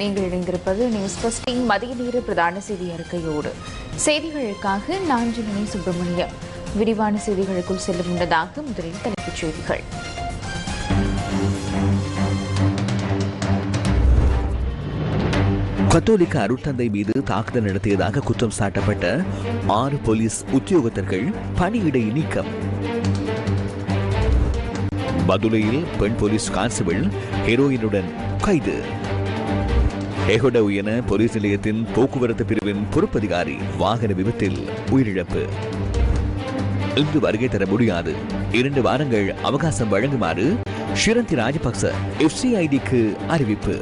நீங்கள் இணைந்திருப்பது news busting மதிய நேர பிரதான செய்தி அறிக்கையோடு. செய்திகளுக்காக நான் ஜனனி சுப்பிரமணியம். விரிவான செய்திகளுக்குள் செல்ல முன்னதாக முதலில் தலைப்புச் செய்திகள். கத்தோலிக்க அருட்தந்தை மீது தாக்குதல் நடத்தியதாக குற்றம் சாட்டப்பட்ட ஆறு போலீஸ் உத்தியோகத்தர்கள் பணியிடை நீக்கம். மதுரையில் பெண் போலீஸ் கான்ஸ்டபிள் ஹெரோயினுடன் கைது. எகொடவு என போலீஸ் நிலையத்தின் போக்குவரத்து பிரிவின் பொறுப்பதிகாரி வாகன விபத்தில் உயிரிழப்பு. இன்று வருகை தர முடியாது. இரண்டு வாரங்கள் அவகாசம் வழங்குமாறு ஷிரந்தி ராஜபக்ச எஃப்சிஐடிக்கு அறிவிப்பு.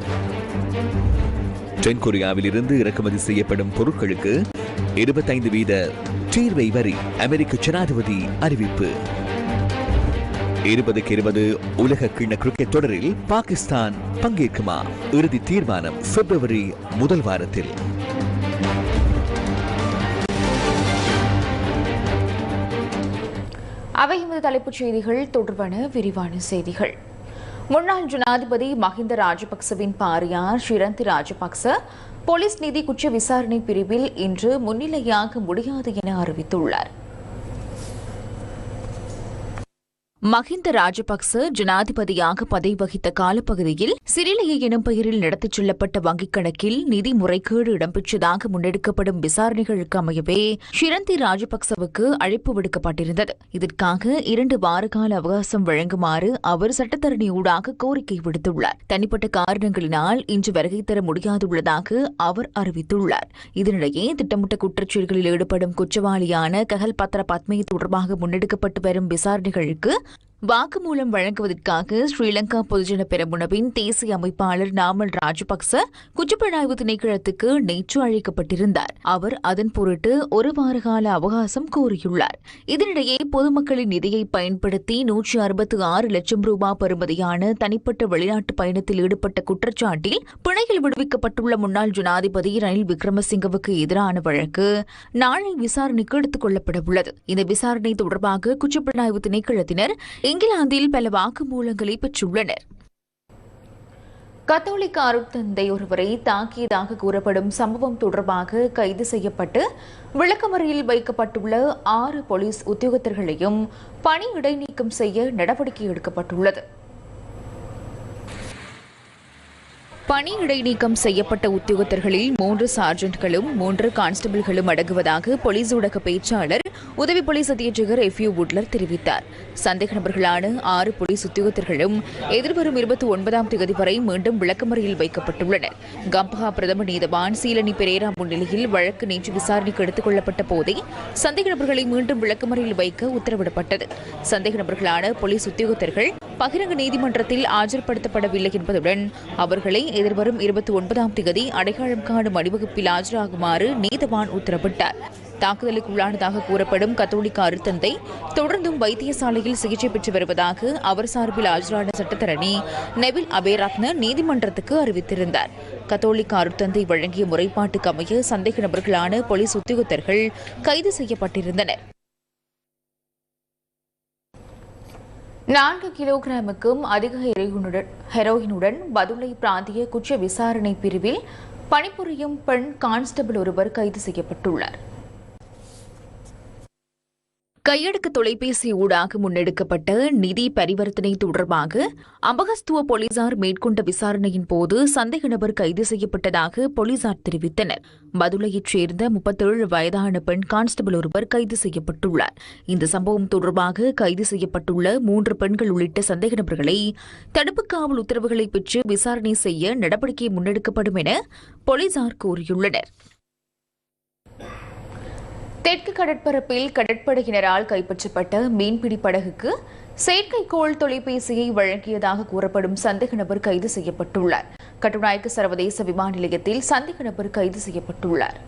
தென்கொரியாவில் இருந்து இறக்குமதி செய்யப்படும் பொருட்களுக்கு இருபத்தைந்து வீத தீர்வை வரி அமெரிக்க ஜனாதிபதி அறிவிப்பு. இருபதுக்கு இருபது உலக கிண்ண கிரிக்கெட் தொடரில் பாகிஸ்தான் பங்கேற்குமா? இறுதி தீர்மானம் பிப்ரவரி முதல் வாரத்தில். அவை எமது தலைப்புச் செய்திகள் தொடர்பான விரிவான செய்திகள். முன்னாள் ஜனாதிபதி மஹிந்த ராஜபக்சவின் பாரியார் ஷிரந்தி ராஜபக்ச போலீஸ் நிதி குற்ற விசாரணை பிரிவில் இன்று முன்னிலையாக முடியாது என அறிவித்துள்ளார். மஹிந்த ராஜபக்ச ஜனாதிபதியாக பதவி வகித்த காலப்பகுதியில் சிறிலைய எனும் பெயரில் நடத்திச் செல்லப்பட்ட வங்கிக் கணக்கில் நிதி முறைகேடு இடம்பெற்றதாக முன்னெடுக்கப்படும் விசாரணைகளுக்கு அமையவே ஷிரந்தி ராஜபக்சவுக்கு அழைப்பு விடுக்கப்பட்டிருந்தது. இதற்காக இரண்டு வார கால அவகாசம் வழங்குமாறு அவர் சட்டத்தரணி ஊடாக கோரிக்கை விடுத்துள்ளார். தனிப்பட்ட காரணங்களினால் இன்று வருகை தர முடியாதுள்ளதாக அவர் அறிவித்துள்ளார். இதனிடையே திட்டமிட்ட குற்றச்செயல்களில் ஈடுபடும் குற்றவாளியான கஹல் பத்ர பத்மே தொடர்பாக முன்னெடுக்கப்பட்டு வரும் விசாரணைகளுக்கு வாக்குமூலம் வழங்குவதற்காக ஸ்ரீலங்கா பொதுஜன பெரமுனவின் தேசிய அமைப்பாளர் நாமல் ராஜபக்ச குற்றப்புலனாய்வு திணைக்களத்துக்கு நேற்று அழைக்கப்பட்டிருந்தார். அவர் அதன் பொருட்டு ஒரு வார கால அவகாசம் கோரியுள்ளார். இதனிடையே பொதுமக்களின் நிதியை பயன்படுத்தி நூற்றி அறுபத்தி ஆறு லட்சம் ரூபாய் பெறுமதியான தனிப்பட்ட வெளிநாட்டு பயணத்தில் ஈடுபட்ட குற்றச்சாட்டில் பிணையில் விடுவிக்கப்பட்டுள்ள முன்னாள் ஜனாதிபதி ரணில் விக்ரமசிங்கவுக்கு எதிரான வழக்கு நாளை விசாரணைக்கு எடுத்துக் கொள்ளப்பட உள்ளது இந்த விசாரணை தொடர்பாக குற்றப்புலனாய்வு திணைக்களத்தினர் இங்கிலாந்தில் பல வாக்குமூலங்களை பெற்றுள்ளனர். கத்தோலிக்க அருட்தந்தை ஒருவரை தாக்கியதாக கூறப்படும் சம்பவம் தொடர்பாக கைது செய்யப்பட்டு விளக்கமறையில் வைக்கப்பட்டுள்ள ஆறு போலீஸ் உத்தியோகத்தர்களையும் பணி இடைநீக்கம் செய்ய நடவடிக்கை எடுக்கப்பட்டுள்ளது. பணி இடைநீக்கம் செய்யப்பட்ட உத்தியோகத்தர்களில் மூன்று சார்ஜென்ட்களும் மூன்று கான்ஸ்டபிள்களும் அடங்குவதாக போலீஸ் ஊடக பேச்சாளர் உதவி போலீஸ் அத்தியட்சகர் எஃப் யூ உட்லர் தெரிவித்தார். சந்தேக நபர்களான ஆறு போலீஸ் உத்தியோகத்தர்களும் எதிர்வரும் இருபத்தி ஒன்பதாம் தேதி வரை மீண்டும் விளக்கமறையில் வைக்கப்பட்டுள்ளனர். கம்பஹா பிரதம நீதவான் சீலனி பெரேரா முன்னிலையில் வழக்கு நேற்று விசாரணைக்கு எடுத்துக் கொள்ளப்பட்ட போதே சந்தேக நபர்களை மீண்டும் விளக்கமறையில் வைக்க உத்தரவிடப்பட்டது. சந்தேக நபர்களான போலீஸ் உத்தியோகத்தர்கள் பகிரங்க நீதிமன்றத்தில் ஆஜர்படுத்தப்படவில்லை என்பதுடன் அவர்களை எதிர்வரும் இருபத்தி ஒன்பதாம் தேதி அடையாளம் காணும் அணிவகுப்பில் ஆஜராகுமாறு நீதவான் உத்தரவிட்டார். தாக்குதலுக்கு உள்ளானதாக கூறப்படும் கத்தோலிக்க அருத்தந்தை தொடர்ந்தும் வைத்தியசாலையில் சிகிச்சை பெற்று வருவதாக அவர் சார்பில் ஆஜரான சட்டத்தரணி நெவில் அபேரத்ன நீதிமன்றத்துக்கு அறிவித்திருந்தார். கத்தோலிக்க அருத்தந்தை வழங்கிய முறைப்பாட்டுக்கு அமைய சந்தேக நபர்களான போலீஸ் உத்தியோகத்தர்கள் கைது செய்யப்பட்டிருந்தனர். நான்கு கிலோகிராமுக்கும் அதிக ஹெரோயினுடன் ஹெரோயினுடன் பதுளை பிராந்திய குற்ற விசாரணை பிரிவில் பணிபுரியும் பெண் கான்ஸ்டபிள் ஒருவர் கைது செய்யப்பட்டுள்ளார். கையடக்க தொலைபேசி ஊடாக முன்னெடுக்கப்பட்ட நிதி பரிவர்த்தனை தொடர்பாக அபகஸ்துவ போலீசார் மேற்கொண்ட விசாரணையின் போது சந்தேக நபர் கைது செய்யப்பட்டதாக போலீசார் தெரிவித்தனர். மதுரையைச் சேர்ந்த முப்பத்தேழு வயதான பெண் கான்ஸ்டபிள் ஒருவர் கைது செய்யப்பட்டுள்ளார். இந்த சம்பவம் தொடர்பாக கைது செய்யப்பட்டுள்ள மூன்று பெண்கள் உள்ளிட்ட சந்தேக நபர்களை தடுப்பு காவல் உத்தரவுகளை பெற்று விசாரணை செய்ய நடவடிக்கை முன்னெடுக்கப்படும் என போலீசார் கூறியுள்ளனர். தெற்கு கடற்பரப்பில் கடற்படையினரால் கைப்பற்றப்பட்ட மீன்பிடி படகுக்கு செயற்கைக்கோள் தொலைபேசியை வழங்கியதாக கூறப்படும் சந்தேக நபர் கைது செய்யப்பட்டுள்ளார். கட்டுநாயக்க சர்வதேச விமான நிலையத்தில் சந்தேக நபர் கைது செய்யப்பட்டுள்ளார்.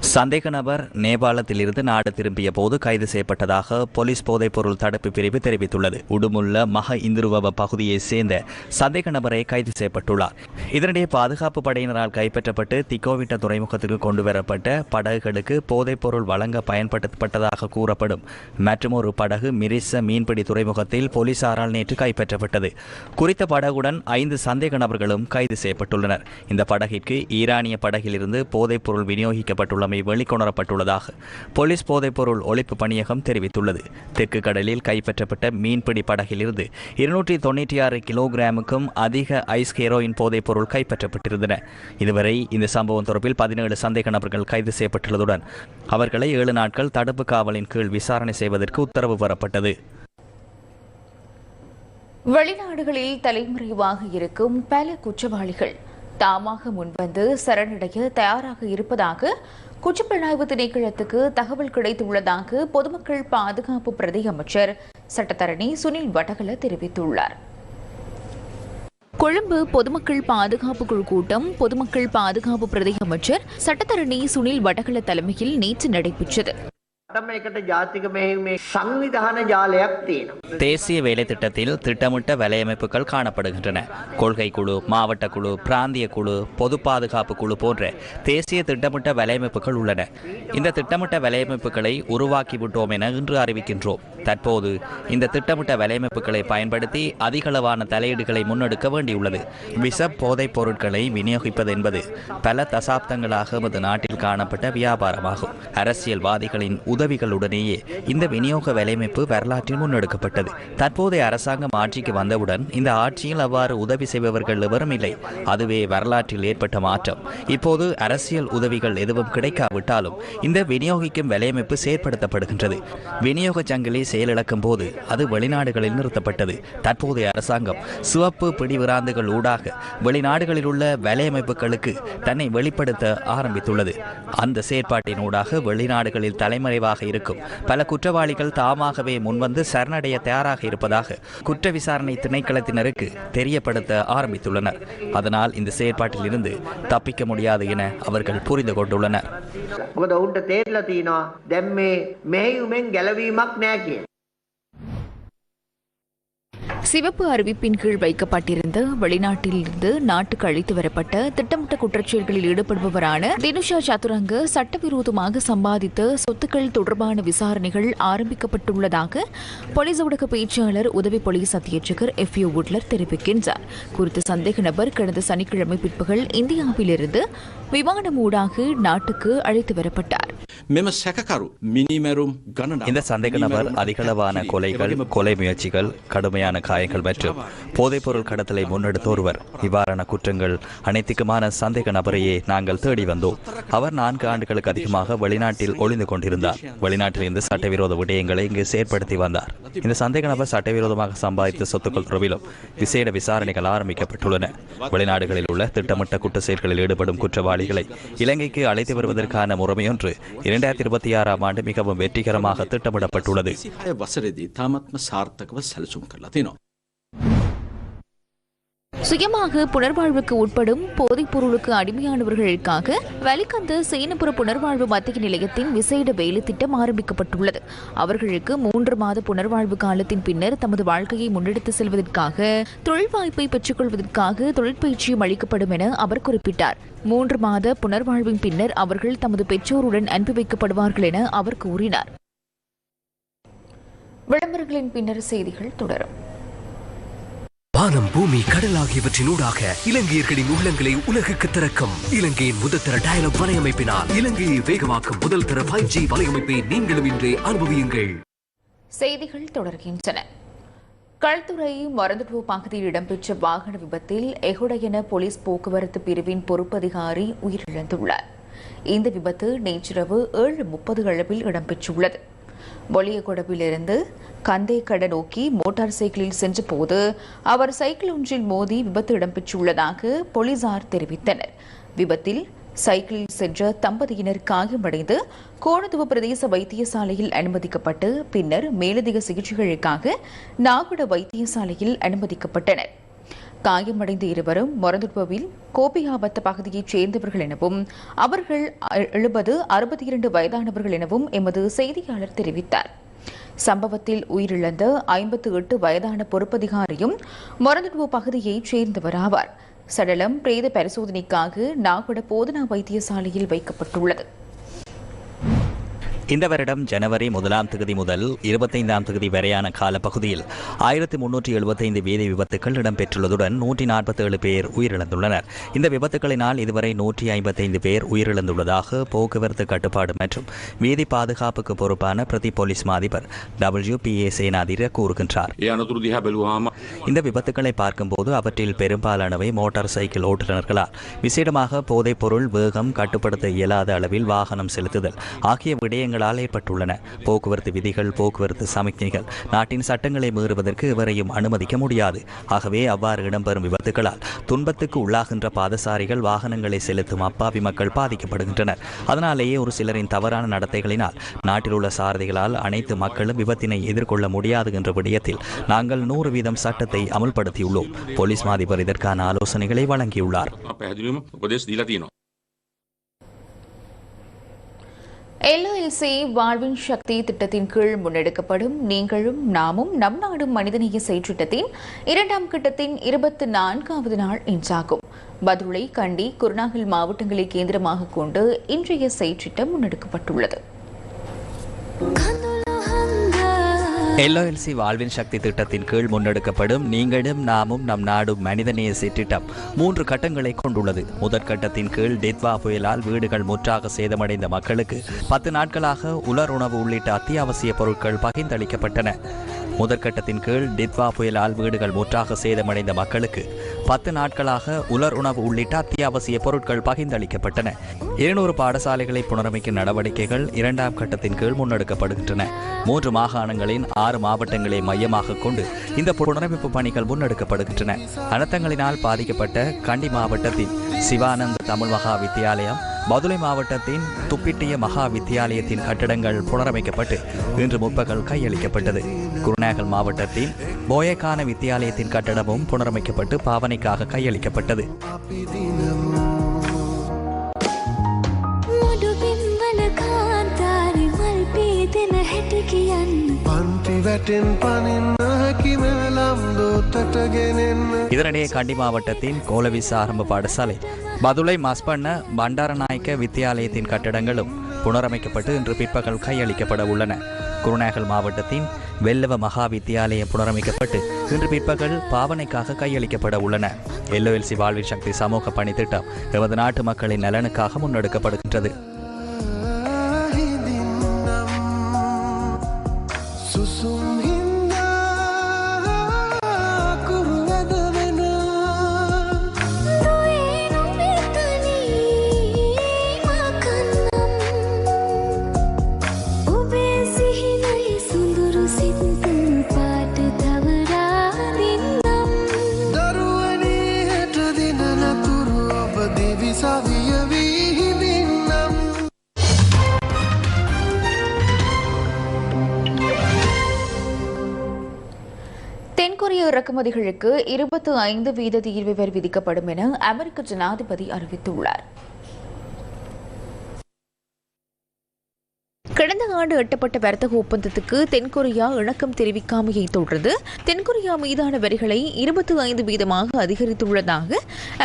சந்தேக நபர் நேபாளத்திலிருந்து நாடு திரும்பிய போது கைது செய்யப்பட்டதாக போலீஸ் போதைப்பொருள் தடுப்பு பிரிவு தெரிவித்துள்ளது. உடுமுள்ள மக இந்துருவ பகுதியைச் சேர்ந்த சந்தேக நபரை கைது செய்யப்பட்டுள்ளார். இதனிடையே பாதுகாப்பு படையினரால் கைப்பற்றப்பட்டு திக்கோவிட்ட துறைமுகத்திற்கு கொண்டுவரப்பட்ட படகுகளுக்கு போதைப்பொருள் வழங்க பயன்படுத்தப்பட்டதாக கூறப்படும். மற்றொரு படகு மிரிச மீன்பிடி துறைமுகத்தில் போலீசாரால் நேற்று கைப்பற்றப்பட்டது. குறித்த படகுடன் ஐந்து சந்தேக நபர்களும் கைது செய்யப்பட்டுள்ளனர். இந்த படகிற்கு ஈரானிய படகிலிருந்து போதைப்பொருள் விநியோகிக்கப்பட்டுள்ளமை வெளிக்கொணரப்பட்டுள்ளதாக போலீஸ் போதைப்பொருள் ஒழிப்பு பணியகம் தெரிவித்துள்ளது. தெற்கு கடலில் கைப்பற்றப்பட்ட மீன்பிடி படகிலிருந்து இருநூற்றி தொண்ணூற்றி ஆறு கிலோகிராமுக்கும் அதிக ஐஸ் ஹீரோயின் போதைப்பொருள் கைப்பற்றப்பட்டிருந்தன. இதுவரை இந்த சம்பவம் தொடர்பில் பதினேழு சந்தேக நபர்கள் கைது செய்யப்பட்டுள்ளதுடன் அவர்களை ஏழு நாட்கள் தடுப்பு காவலின் கீழ் விசாரணை செய்வதற்கு உத்தரவு பெறப்பட்டது வெளிநாடுகளில் தலைமறைவாக இருக்கும் பல குற்றவாளிகள் தாமாக முன்வந்து சரணடைய தயாராக இருப்பதாக குற்றப்புலனாய்வு திணைக்களத்துக்கு தகவல் கிடைத்துள்ளதாக பொதுமக்கள் பாதுகாப்பு பிரதி அமைச்சர் சட்டத்தரணி சுனில் வடகல தெரிவித்துள்ளார். கொழும்பு பொதுமக்கள் பாதுகாப்பு குழு கூட்டம் பொதுமக்கள் பாதுகாப்பு பிரதி அமைச்சர் சட்டத்தரணி சுனில் வடகல தலைமையில் நேற்று நடைபெற்றது. මටම එකට ජාතික මෙහෙයුමේ සංවිධාන ජාලයක් තියෙනවා. தேசிய வேலை திட்டத்தில் திட்டமிட்ட வேலையமைப்புகள் காணப்படுகின்றன கொள்கை குழு மாவட்ட குழு பிராந்திய குழு பொது பாதுகாப்பு குழு போன்ற தேசிய திட்டமிட்ட வேலையமைப்புகள் உள்ளன இந்த திட்டமிட்ட வேலையமைப்புகளை உருவாக்கிவிட்டோம் என இன்று அறிவிக்கின்றோம் தற்போது இந்த திட்டமிட்ட வேலையமைப்புகளை பயன்படுத்தி அதிகளவான தலையீடுகளை முன்னெடுக்க வேண்டியுள்ளது விஷ போதைப் பொருட்களை விநியோகிப்பது என்பது பல தசாப்தங்களாக எமது நாட்டில் காணப்பட்ட வியாபாரமாகும் அரசியல்வாதிகளின் உதவிகளுடனேயே இந்த விநியோக வேலையமைப்பு வரலாற்றில் முன்னெடுக்கப்பட்டது. தற்போதைய அரசாங்கம் ஆட்சிக்கு வந்தவுடன் இந்த ஆட்சியில் அவ்வாறு உதவி செய்பவர்கள் எவரும் இல்லை. அதுவே வரலாற்றில் ஏற்பட்ட மாற்றம். இப்போது அரசியல் உதவிகள் எதுவும் கிடைக்காவிட்டாலும் இந்த விநியோகிக்கும் வேலையமைப்பு செயற்படுத்தப்படுகின்றது. விநியோக சங்கிலி செயலிழக்கும் போது அது வெளிநாடுகளில் நிறுத்தப்பட்டது. தற்போதைய அரசாங்கம் சிவப்பு பிடிவிராந்துகள் ஊடாக வெளிநாடுகளில் உள்ள வேலையமைப்புகளுக்கு தன்னை வெளிப்படுத்த ஆரம்பித்துள்ளது. அந்த செயற்பாட்டின் ஊடாக வெளிநாடுகளில் தலைமறைவாக இருக்கும். பல குற்றவாளிகள் தாமாகவே முன்வந்து சரணடைய தயாராக இருப்பதாக குற்ற விசாரணை திணைக்களத்தினருக்கு தெரியப்படுத்த ஆரம்பித்துள்ளனர். அதனால் இந்த செயற்பாட்டில் இருந்து தப்பிக்க முடியாது என அவர்கள் புரிந்து கொண்டுள்ளனர். சிவப்பு அறிவிப்பின் கீழ் வைக்கப்பட்டிருந்த வெளிநாட்டிலிருந்து நாட்டுக்கு அழைத்து வரப்பட்ட திட்டமிட்ட குற்றச்செயல்களில் ஈடுபடுபவரான தினுஷா சதுரங்க சட்டவிரோதமாக சம்பாதித்த சொத்துக்கள் தொடர்பான விசாரணைகள் ஆரம்பிக்கப்பட்டுள்ளதாக போலீஸ் ஊடக பேச்சாளர் உதவி போலீஸ் அத்தியட்சகர் எஃப் யூ உட்லர் தெரிவிக்கின்றார். குறித்த சந்தேக நபர் கடந்த சனிக்கிழமை பிற்பகல் இந்தியாவிலிருந்து விமானம் ஊடாக நாட்டுக்கு அழைத்து வரப்பட்டார். இந்த சந்தேக நபர் அதிகளவான கொலைகள் கொலை முயற்சிகள் கடுமையான காயங்கள் மற்றும் போதைப்பொருள் கடத்தலை முன்னெடுத்த ஒருவர். இவ்வாறான குற்றங்கள் அனைத்துக்குமான சந்தேக நபரையே நாங்கள் தேடி வந்தோம். அவர் நான்கு ஆண்டுகளுக்கு அதிகமாக வெளிநாட்டில் ஒளிந்து கொண்டிருந்தார். வெளிநாட்டில் இருந்து சட்டவிரோத விடயங்களை இங்கு செயற்படுத்தி வந்தார். இந்த சந்தேக நபர் சட்டவிரோதமாக சம்பாதித்த சொத்துக்கள் தொடர்பிலும் விசேட விசாரணைகள் ஆரம்பிக்கப்பட்டுள்ளன. வெளிநாடுகளில் உள்ள திட்டமிட்ட குற்ற செயல்களில் ஈடுபடும் குற்றவாளிகளை இலங்கைக்கு அழைத்து வருவதற்கான முறைமையொன்று இரண்டாயிரத்தி இருபத்தி ஆறாம் ஆண்டு மிகவும் வெற்றிகரமாக திட்டமிடப்பட்டுள்ளது. சுயமாக புனர்வாழ்வுக்கு உட்படும் போதைப் பொருளுக்கு அடிமையானவர்களுக்காக வலிகந்த சேனபுர புனர்வாழ்வு மத்திய நிலையத்தின் விசேட வேலை திட்டம் ஆரம்பிக்கப்பட்டுள்ளது. அவர்களுக்கு மூன்று மாத புனர்வாழ்வு காலத்தின் பின்னர் தமது வாழ்க்கையை முன்னெடுத்து செல்வதற்காக தொழில் வாய்ப்பை பெற்றுக்கொள்வதற்காக தொழிற்பயிற்சியும் அளிக்கப்படும் என அவர் குறிப்பிட்டார். மூன்று மாத புனர்வாழ்வின் பின்னர் அவர்கள் தமது பெற்றோருடன் அனுப்பி வைக்கப்படுவார்கள் என அவர் கூறினார். விளம்பரங்களின் பின்னர் செய்திகள் தொடரும். வானம் பூமி கடல் ஆகியவற்றினூடாக இலங்கையர்களின் உள்ளங்களை உலகுக்கு திறக்கும். இலங்கையின் முதல்தர டயலாக் வலையமைப்பினால் இலங்கையை வேகமாக்கும் முதல் தர ஃபைவ் ஜி வலையமைப்பை நீங்களும் இன்றே அனுபவியுங்கள். செய்திகள் தொடர்கின்றன. கல்துறை மருந்துடுவு பகுதியில் இடம்பெற்ற வாகன விபத்தில் எகுடையன போலீஸ் போக்குவரத்து பிரிவின் பொறுப்பதிகாரி உயிரிழந்துள்ளார். இந்த விபத்து நேற்றிரவு ஏழு முப்பது அளவில் இடம்பெற்றுள்ளது. பொலியகொடவிலிருந்து கந்தேக்கட நோக்கி மோட்டார் சைக்கிளில் சென்றபோது அவர் சைக்கிள் ஒன்றில் மோதி விபத்து இடம்பெற்றுள்ளதாக போலீசார் தெரிவித்தனர். விபத்தில் சைக்கிளில் சென்ற தம்பதியினர் காயமடைந்து கோணத்துவ பிரதேச வைத்தியசாலையில் அனுமதிக்கப்பட்டு பின்னர் மேலதிக சிகிச்சைகளுக்காக நாகுட வைத்தியசாலையில் அனுமதிக்கப்பட்டனர். காயமடைந்த இருவரும் மொரதுட்பவில் கோபியாபத்த பகுதியைச் சேர்ந்தவர்கள் எனவும் அவர்கள் எழுபது அறுபத்தி இரண்டு வயதானவர்கள் எனவும் எமது செய்தியாளர் தெரிவித்தார். சம்பவத்தில் உயிரிழந்த ஐம்பத்து எட்டு வயதான பொறுப்பதிகாரியும் மொரதுட்பு பகுதியைச் சேர்ந்தவர் ஆவார் சடலம் பிரேத பரிசோதனைக்காக நாகட போதனா வைத்தியசாலையில் வைக்கப்பட்டுள்ளது. இந்த வருடம் ஜனவரி முதலாம் தேதி முதல் இருபத்தைந்தாம் தேதி வரையான காலப்பகுதியில் ஆயிரத்தி முன்னூற்றி எழுபத்தைந்து வீதி விபத்துகள் இடம்பெற்றுள்ளதுடன் நூற்றி நாற்பத்தேழு பேர் உயிரிழந்துள்ளனர். இந்த விபத்துகளினால் இதுவரை நூற்றி ஐம்பத்தைந்து பேர் உயிரிழந்துள்ளதாக போக்குவரத்து கட்டுப்பாடு மற்றும் வீதி பாதுகாப்புக்கு பொறுப்பான பிரதி போலீஸ் மாதிபர் டபிள்யூ பி ஏ சேனாதிர கூறுகின்றார். இந்த விபத்துக்களை பார்க்கும்போது அவற்றில் பெரும்பாலானவை மோட்டார் சைக்கிள் ஓட்டுநர்களால். விசேடமாக போதைப்பொருள் வேகம் கட்டுப்படுத்த இயலாத அளவில் வாகனம் செலுத்துதல் ஆகிய விடயங்கள் விடயங்களால் ஏற்பட்டுள்ளன போக்குவரத்து விதிகள் போக்குவரத்து சமிக்ஞைகள் நாட்டின் சட்டங்களை மீறுவதற்கு எவரையும் அனுமதிக்க முடியாது. ஆகவே அவ்வாறு இடம்பெறும் விபத்துகளால் துன்பத்துக்கு உள்ளாகின்ற பாதசாரிகள் வாகனங்களை செலுத்தும் அப்பாவி மக்கள் பாதிக்கப்படுகின்றனர். அதனாலேயே ஒரு சிலரின் தவறான நடத்தைகளினால் நாட்டில் உள்ள சாரதிகளால் அனைத்து மக்களும் விபத்தினை எதிர்கொள்ள முடியாது என்ற விடயத்தில் நாங்கள் நூறு வீதம் சட்டத்தை அமல்படுத்தியுள்ளோம். போலீஸ் மாதிபர் இதற்கான ஆலோசனைகளை வழங்கியுள்ளார். எல்ஐஎல்சி வாழ்வின் சக்தி திட்டத்தின் கீழ் முன்னெடுக்கப்படும் நீங்களும் நாமும் நம் நாடும் மனிதநேய செயற்றிட்டத்தின் இரண்டாம் கட்டத்தின் இருபத்தி நான்காவது நாள் இன்றாகும் பதுளை கண்டி குருநாகல் மாவட்டங்களை கேந்திரமாக கொண்டு இன்றைய செயற்றிட்டம் முன்னெடுக்கப்பட்டுள்ளது. எல்ஓஎல்சி வாழ்வின் சக்தி திட்டத்தின் கீழ் முன்னெடுக்கப்படும் நீங்களும் நாமும் நம் நாடும் மனிதநேய திட்டம் மூன்று கட்டங்களை கொண்டுள்ளது. முதற்கட்டத்தின் கீழ் டித்வா புயலால் வீடுகள் முற்றாக சேதமடைந்த மக்களுக்கு பத்து நாட்களாக உலர் உணவு உள்ளிட்ட அத்தியாவசிய பொருட்கள் பகிர்ந்தளிக்கப்பட்டன. முதற்கட்டத்தின் கீழ் டித்வா புயலால் வீடுகள் முற்றாக சேதமடைந்த மக்களுக்கு பத்து நாட்களாக உலர் உணவு உள்ளிட்ட அத்தியாவசிய பொருட்கள் பகிர்ந்தளிக்கப்பட்டன. இருநூறு பாடசாலைகளை புனரமைக்கும் நடவடிக்கைகள் இரண்டாம் கட்டத்தின் கீழ் முன்னெடுக்கப்படுகின்றன. மூன்று மாகாணங்களின் ஆறு மாவட்டங்களை மையமாக கொண்டு இந்த புனரமைப்பு பணிகள் முன்னெடுக்கப்படுகின்றன. அனர்த்தங்களினால் பாதிக்கப்பட்ட கண்டி மாவட்டத்தின் சிவானந்த் தமிழ் மகா வித்தியாலயம் மதுரை மாவட்டத்தின் துப்பிட்டிய மகா வித்தியாலயத்தின் கட்டடங்கள் புனரமைக்கப்பட்டு இன்று முற்பகல் கையளிக்கப்பட்டது. குருநாகல் மாவட்டத்தின் போயக்கான வித்தியாலயத்தின் கட்டடமும் புனரமைக்கப்பட்டு பாவனைக்காக கையளிக்கப்பட்டது. වැටෙන් පනින්න හැකිමලම් දෝතටගෙනෙන්න இதனிடையே கண்டி மாவட்டத்தின் கோலவிசா ஆரம்ப பாடசாலை பதுளை மஸ்பண்ண பண்டாரநாயக்க வித்தியாலயத்தின் கட்டடங்களும் புனரமைக்கப்பட்டு இன்று பிற்பகல் கையளிக்கப்பட உள்ளன குருநாகல் மாவட்டத்தின் வெல்லவ மகா வித்தியாலயம் புனரமைக்கப்பட்டு இன்று பிற்பகல் பாவனைக்காக கையளிக்கப்பட உள்ளன எல்ஓஎல்சி வாழ்வில் சக்தி சமூக பணி திட்டம் எமது நாட்டு மக்களின் நலனுக்காக முன்னெடுக்கப்படுகின்றது இறக்குமதிகளுக்கு இருபத்தி ஐந்து வீத தீர்வு வரி விதிக்கப்படும் என அமெரிக்க ஜனாதிபதி அறிவித்துள்ளார். கடந்த ஆண்டு எட்டப்பட்ட வர்த்தக ஒப்பந்தத்துக்கு தென்கொரியா இணக்கம் தெரிவிக்காமையை தொடர்ந்து தென்கொரியா மீதான வரிகளை இருபத்தி ஐந்து வீதமாக அதிகரித்துள்ளதாக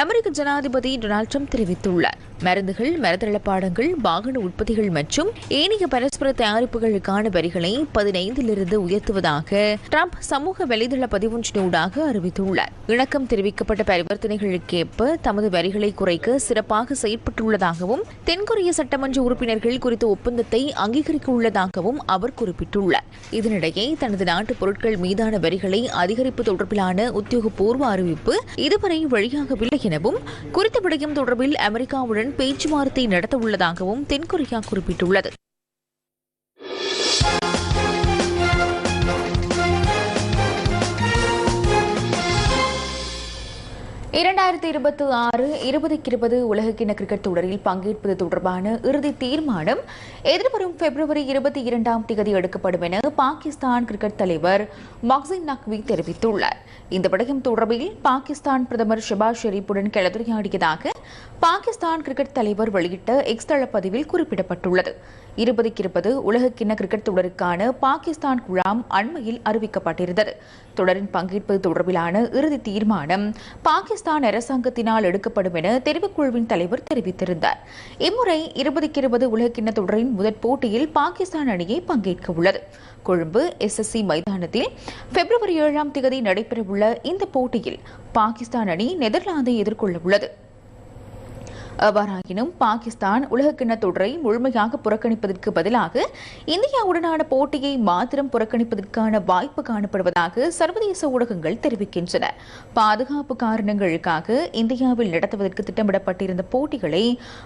அமெரிக்க ஜனாதிபதி டொனால்ட் ட்ரம்ப் தெரிவித்துள்ளார். மருந்துகள் மரத்தளப்பாடங்கள் வாகன உற்பத்திகள் மற்றும் ஏனைய பரஸ்பர தயாரிப்புகளுக்கான வரிகளை பதினைந்திலிருந்து உயர்த்துவதாக டிரம்ப் சமூக வலைதள பதிவொன்றினூடாக அறிவித்துள்ளார். இணக்கம் தெரிவிக்கப்பட்ட பரிவர்த்தனைகளுக்கேற்ப தமது வரிகளை குறைக்க சிறப்பாக செயற்பட்டுள்ளதாகவும் தென்கொரிய சட்டமன்ற உறுப்பினர்கள் குறித்த ஒப்பந்தத்தை அங்கீகரிக்க உள்ளதாகவும் அவர் குறிப்பிட்டுள்ளார். இதனிடையே தனது நாட்டு பொருட்கள் மீதான வரிகளை அதிகரிப்பு தொடர்பிலான உத்தியோகபூர்வ அறிவிப்பு இதுவரை வெளியாகவில்லை எனவும் குறித்த விடயம் தொடர்பில் அமெரிக்காவுடன் பேச்சுவார்த்தை நடத்த உள்ளதாகவும் தென்கொரியா குறிப்பிட்டுள்ளது. இரண்டாயிரத்தி இருபத்தி ஆறு இருபதுக்கு இருபது உலகக்கிண கிரிக்கெட் தொடரில் பங்கேற்பது தொடர்பான இறுதி தீர்மானம் எதிர்வரும் பிப்ரவரி இருபத்தி இரண்டாம் தேதி எடுக்கப்படும் என பாகிஸ்தான் கிரிக்கெட் தலைவர் மக்சின் நக்வி தெரிவித்துள்ளார். இந்த விடயம் தொடர்பில் பாகிஸ்தான் பிரதமர் ஷபாஸ் ஷெரீப்புடன் கலந்துரையாடியதாக பாகிஸ்தான் கிரிக்கெட் தலைவர் வெளியிட்ட எக்ஸ் தளப்பதிவில் குறிப்பிடப்பட்டுள்ளது. இருபதுக்கு இருபது உலகக்கிண்ண கிரிக்கெட் தொடருக்கான பாகிஸ்தான் குழாம் அண்மையில் அறிவிக்கப்பட்டிருந்தது. தொடரின் பங்கேற்பது தொடர்பிலான இறுதி தீர்மானம் பாகிஸ்தான் அரசாங்கத்தினால் எடுக்கப்படும் என தெரிவுக்குழுவின் தலைவர் தெரிவித்திருந்தார். இம்முறை இருபதுக்கு இருபது உலகக்கிண்ண தொடரின் முதற் போட்டியில் பாகிஸ்தான் அணியை பங்கேற்க உள்ளது. கொழும்பு எஸ்எஸ்சி மைதானத்தில் பிப்ரவரி ஏழாம் தேதி நடைபெறவுள்ள இந்த போட்டியில் பாகிஸ்தான் அணி நெதர்லாந்தை எதிர்கொள்ள உள்ளது. அவ்வாறாயினும் பாகிஸ்தான் உலகக்கிண்ண தொடரை முழுமையாக புறக்கணிப்பதற்கு பதிலாக இந்தியாவுடனான போட்டியை மாத்திரம் புறக்கணிப்பதற்கான வாய்ப்பு காணப்படுவதாக சர்வதேச ஊடகங்கள் தெரிவிக்கின்றன. பாதுகாப்பு காரணங்களுக்காக இந்தியாவில் நடத்துவதற்கு திட்டமிடப்பட்டிருந்த போட்டிகளை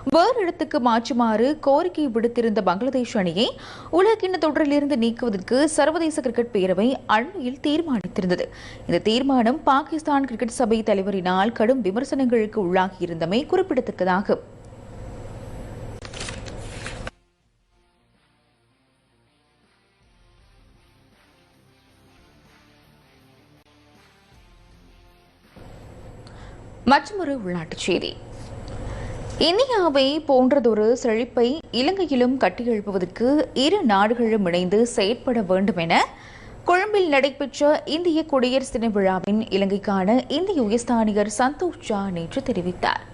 வேறு இடத்துக்கு மாற்றுமாறு கோரிக்கை விடுத்திருந்த பங்களாதேஷ் அணியை உலகக்கிண்ண தொடரிலிருந்து நீக்குவதற்கு சர்வதேச கிரிக்கெட் பேரவை அண்மையில் தீர்மானித்திருந்தது. இந்த தீர்மானம் பாகிஸ்தான் கிரிக்கெட் சபை தலைவரினால் கடும் விமர்சனங்களுக்கு உள்ளாகியிருந்தமை குறிப்பிடத்தக்கதாகும் மற்றொரு உள்நாட்டுச் செய்தி. இந்தியாவை போன்றதொரு செழிப்பை இலங்கையிலும் கட்டியெழுப்புவதற்கு இரு நாடுகளும் இணைந்து செயற்பட வேண்டும் என கொழும்பில் நடைபெற்ற இந்திய குடியரசு தின விழாவின் இலங்கைக்கான இந்திய உயர்ஸ்தானிகர் சந்தோஷ் ஜா நேற்று தெரிவித்தார்.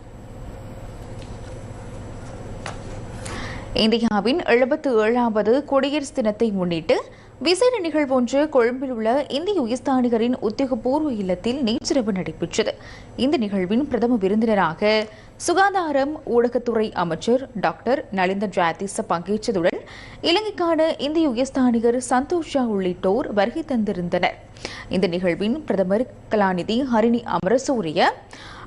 இந்தியாவின் எழுபத்து ஏழாவது குடியரசு தினத்தை முன்னிட்டு விசேட நிகழ்வொன்று கொழும்பில் உள்ள இந்திய உயர்ஸ்தானிகரின் உத்தியோகபூர்வ இல்லத்தில் நேற்றிரவு நடைபெற்றது. இந்த நிகழ்வின் பிரதம விருந்தினராக சுகாதாரம் ஊடகத்துறை அமைச்சர் டாக்டர் நலிந்த ஜாதிச பங்கேற்றதுடன் இலங்கைக்கான இந்திய உயர்ஸ்தானிகர் சந்தோஷ் ஷா உள்ளிட்டோர் வருகை தந்திருந்தனர். இந்த நிகழ்வின் பிரதமர் கலாநிதி ஹரிணி அமரசூரிய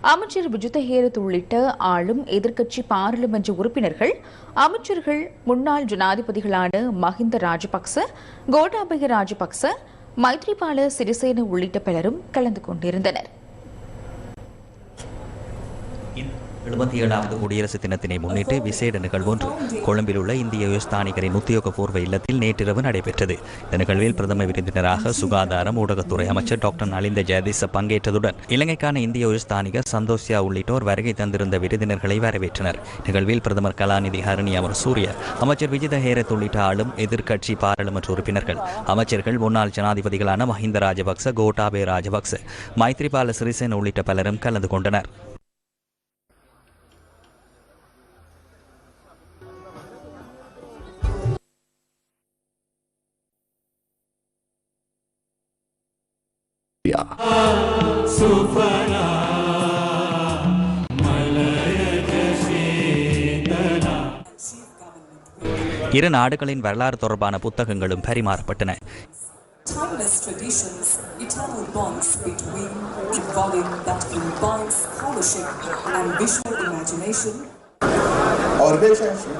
அமைச்சர் விஜுதஹேரத் உள்ளிட்ட ஆளும் எதிர்க்கட்சி பாராளுமன்ற உறுப்பினர்கள் அமைச்சர்கள் முன்னாள் ஜனாதிபதிகளான மஹிந்த ராஜபக்ச கோட்டாபய ராஜபக்ச மைத்ரிபால சிறிசேன உள்ளிட்ட பலரும் கலந்து கொண்டிருந்தனர். எழுபத்தி ஏழாவது குடியரசு தினத்தினை முன்னிட்டு விசேட நிகழ்வு ஒன்று கொழும்பில் உள்ள இந்திய உயர்ஸ்தானிகரின் உத்தியோகபூர்வ இல்லத்தில் நேற்றிரவு நடைபெற்றது. இந்த நிகழ்வில் பிரதம விருந்தினராக சுகாதாரம் ஊடகத்துறை அமைச்சர் டாக்டர் நலிந்த ஜெயதீச பங்கேற்றதுடன் இலங்கைக்கான இந்திய உயர்ஸ்தானிகர் சந்தோஷியா உள்ளிட்டோர் வருகை தந்திருந்த விருந்தினர்களை வரவேற்றனர். நிகழ்வில் பிரதமர் கலாநிதி ஹரணி அமர் சூரிய அமைச்சர் விஜித ஹேரத் உள்ளிட்ட ஆளும் எதிர்க்கட்சி பாராளுமன்ற உறுப்பினர்கள் அமைச்சர்கள் முன்னாள் ஜனாதிபதிகளான மஹிந்த ராஜபக்ச கோட்டாபே ராஜபக்ச மைத்ரிபால சிறிசேன உள்ளிட்ட பலரும் கலந்து கொண்டனர். இரு நாடுகளின் வரலாறு தொடர்பான புத்தகங்களும் பரிமாறப்பட்டன timeless traditions, eternal bonds between, involving that combines scholarship and visual imagination. Our relationship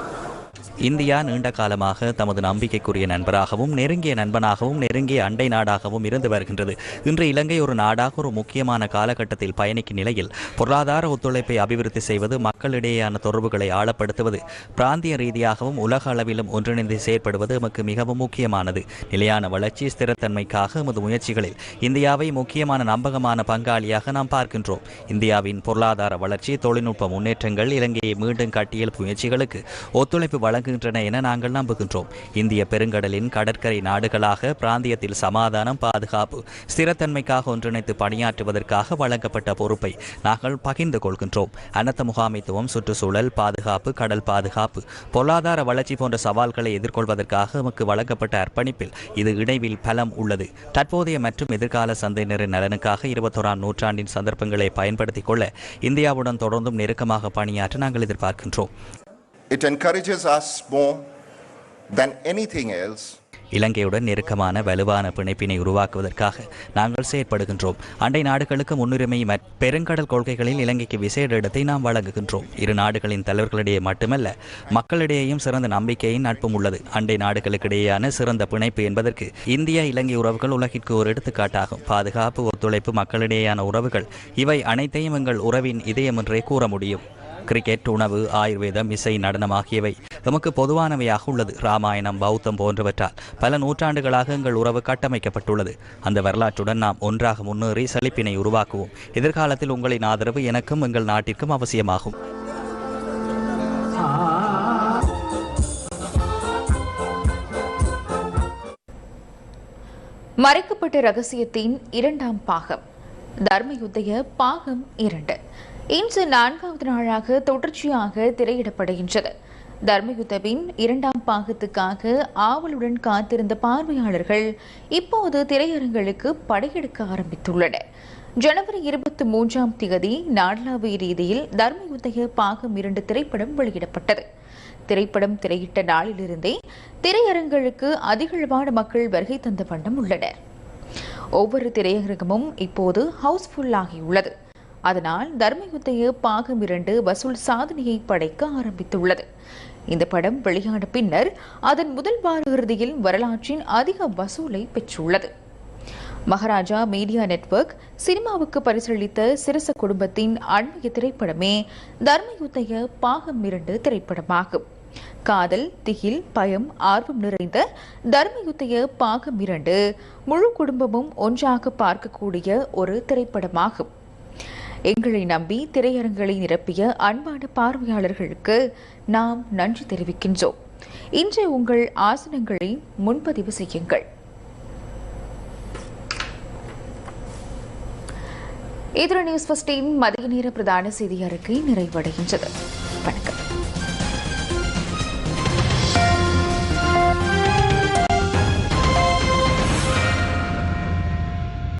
India நீண்ட காலமாக தமது நம்பிக்கைக்குரிய நண்பராகவும் நெருங்கிய நண்பனாகவும் நெருங்கிய அண்டை நாடாகவும் இருந்து வருகின்றது. இன்று இலங்கை ஒரு நாடாக ஒரு முக்கியமான காலகட்டத்தில் பயணிக்கும் நிலையில் பொருளாதார ஒத்துழைப்பை அபிவிருத்தி செய்வது மக்களிடையேயான தொடர்புகளை ஆழப்படுத்துவது பிராந்திய ரீதியாகவும் உலக அளவிலும் ஒன்றிணைந்து செயற்படுவது எமக்கு மிகவும் முக்கியமானது. நிலையான வளர்ச்சி ஸ்திரத்தன்மைக்காக எமது முயற்சிகளில் இந்தியாவை முக்கியமான நம்பகமான பங்காளியாக நாம் பார்க்கின்றோம். இந்தியாவின் பொருளாதார வளர்ச்சி தொழில்நுட்ப முன்னேற்றங்கள் இலங்கையை மீண்டும் கட்டியெழுப்பு முயற்சிகளுக்கு ஒத்துழைப்பு வழங்குகின்றன என நாங்கள் நம்புகின்றோம். இந்திய பெருங்கடலின் கடற்கரை நாடுகளாக பிராந்தியத்தில் சமாதானம் பாதுகாப்பு ஸ்திரத்தன்மைக்காக ஒன்றிணைத்து பணியாற்றுவதற்காக வழங்கப்பட்ட பொறுப்பை நாங்கள் பகிர்ந்து கொள்கின்றோம். அனர்த்த முகாமைத்துவம் சுற்றுச்சூழல் பாதுகாப்பு கடல் பாதுகாப்பு பொருளாதார வளர்ச்சி போன்ற சவால்களை எதிர்கொள்வதற்காக நமக்கு வழங்கப்பட்ட அர்ப்பணிப்பில் இது இணைவில் பலம் உள்ளது. தற்போதைய மற்றும் எதிர்கால சந்தையினரின் நலனுக்காக இருபத்தோராம் நூற்றாண்டின் சந்தர்ப்பங்களை பயன்படுத்திக் கொள்ள இந்தியாவுடன் தொடர்ந்தும் நெருக்கமாக பணியாற்ற நாங்கள் எதிர்பார்க்கின்றோம். It encourages us more than anything else. இலங்கையுடன் நெருக்கமான வலுவான பிணைப்பினை உருவாக்குவதற்காக நாங்கள் செயற்படுகின்றோம். அண்டை நாடுகளுக்கு முன்னுரிமை பெருங்கடல் கொள்கைகளில் இலங்கைக்கு விசேட இடத்தை நாம் வழங்குகின்றோம். இரு நாடுகளின் தலைவர்களிடையே மட்டுமல்ல மக்களிடையேயும் சிறந்த நம்பிக்கையின் நட்பும் உள்ளது. அண்டை நாடுகளுக்கிடையேயான சிறந்த பிணைப்பு என்பதற்கு இந்தியா இலங்கை உறவுகள் உலகிற்கு ஒரு எடுத்துக்காட்டாகும். பாதுகாப்பு ஒத்துழைப்பு மக்களிடையேயான உறவுகள் இவை அனைத்தையும் எங்கள் உறவின் இதயம் என்றே கூற முடியும். கிரிக்கெட் உணவு ஆயுர்வேதம் இசை நடனம் ஆகியவை எமக்கு பொதுவானவையாக உள்ளது. ராமாயணம் பௌத்தம் போன்றவற்றால் பல நூற்றாண்டுகளாக எங்கள் உறவு கட்டமைக்கப்பட்டுள்ளது. அந்த வரலாற்றுடன் நாம் ஒன்றாக முன்னேறி செழிப்பினை உருவாக்குவோம். எதிர்காலத்தில் உங்களின் ஆதரவு எனக்கும் எங்கள் நாட்டிற்கும் அவசியமாகும். மறைக்கப்பட்ட ரகசியத்தின் இரண்டாம் பாகம். தர்மயுத்தய பாகம் இரண்டு. இன்று நான்காவது நாளாக தொடர்ச்சியாக திரையிடப்படுகின்றது. தர்மயுத்தவின் இரண்டாம் பாகத்துக்காக ஆவலுடன் காத்திருந்த பார்வையாளர்கள் இப்போது திரையரங்களுக்கு படையெடுக்க ஆரம்பித்துள்ளனர். ஜனவரி இருபத்தி மூன்றாம் தேதி நாடளாவிய ரீதியில் தர்மயுத்தய பாகம் இரண்டு திரைப்படம் வெளியிடப்பட்டது. திரைப்படம் திரையிட்ட நாளிலிருந்தே திரையரங்களுக்கு அதிகளவான மக்கள் வருகை தந்த வண்ணம் உள்ளனர். ஒவ்வொரு திரையரங்கமும் இப்போது ஹவுஸ்ஃபுல்லாகியுள்ளது. அதனால் தர்மயுத்தைய பாகம் இரண்டு வசூல் சாதனையை படைக்க ஆரம்பித்துள்ளது. இந்த படம் வெளியான பின்னர் அதன் முதல் வார இறுதியில் வரலாற்றின் அதிக வசூலை பெற்றுள்ளது. மகாராஜா மீடியா நெட்வொர்க் சினிமாவுக்கு பரிசளித்த சிரச குடும்பத்தின் அண்மைய திரைப்படமே தர்மயுத்தைய பாகம் இரண்டு திரைப்படமாகும். காதல் திகில் பயம் ஆர்வம் நிறைந்த தர்மயுத்தைய பாகம் இரண்டு முழு குடும்பமும் ஒன்றாக பார்க்கக்கூடிய ஒரு திரைப்படமாகும். எங்களை நம்பி திரையரங்களை நிரப்பிய அன்பான பார்வையாளர்களுக்கு நாம் நன்றி தெரிவிக்கின்றோம். இன்று உங்கள் ஆசனங்களை முன்பதிவு செய்யுங்கள். இதர நியூஸ் ஃபஸ்டின் மதிய நேர பிரதான செய்தி அறிக்கை நிறைவடைகின்றது. வணக்கம்.